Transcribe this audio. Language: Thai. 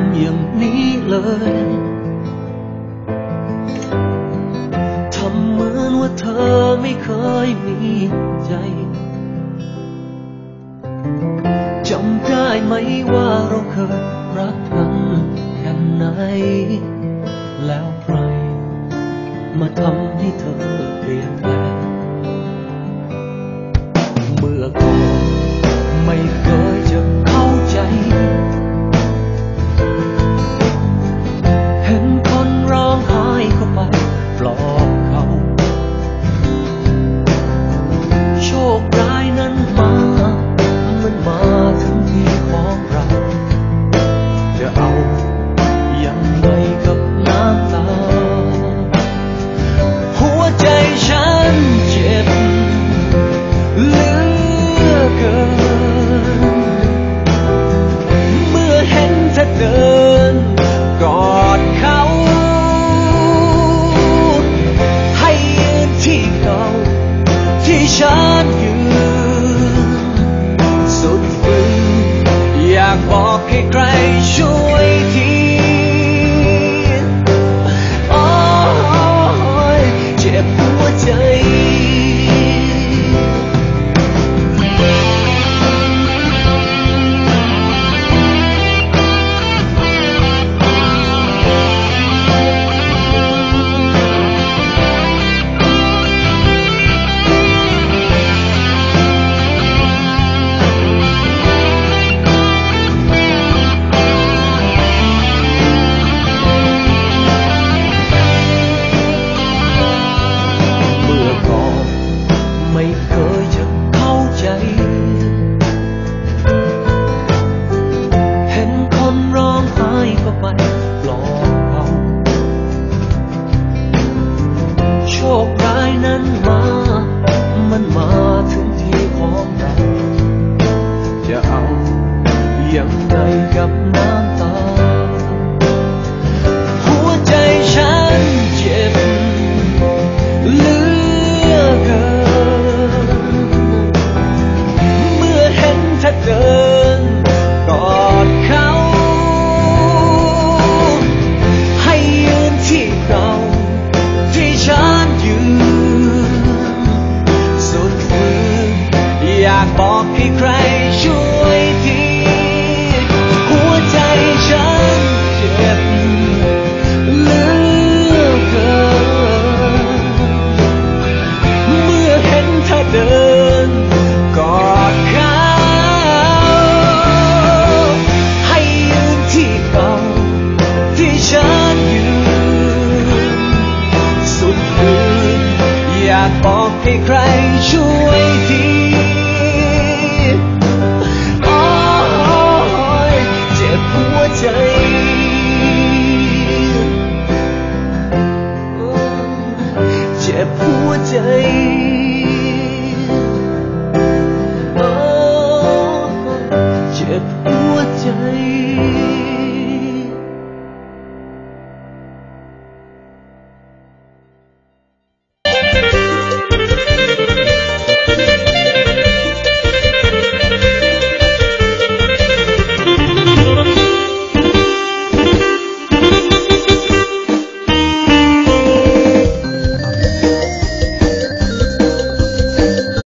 ำอย่างนี้เลยทำเหมือนว่าเธอไม่เคยมีใจจำได้ไหมว่าเราเคยรักกันแค่ไหน แล้วใคร มาทำให้เธอเปลี่ยนแปลง good. 有帝及眼大。 บอกให้ใครช่วยทีโอ้ยเจ็บหัวใจ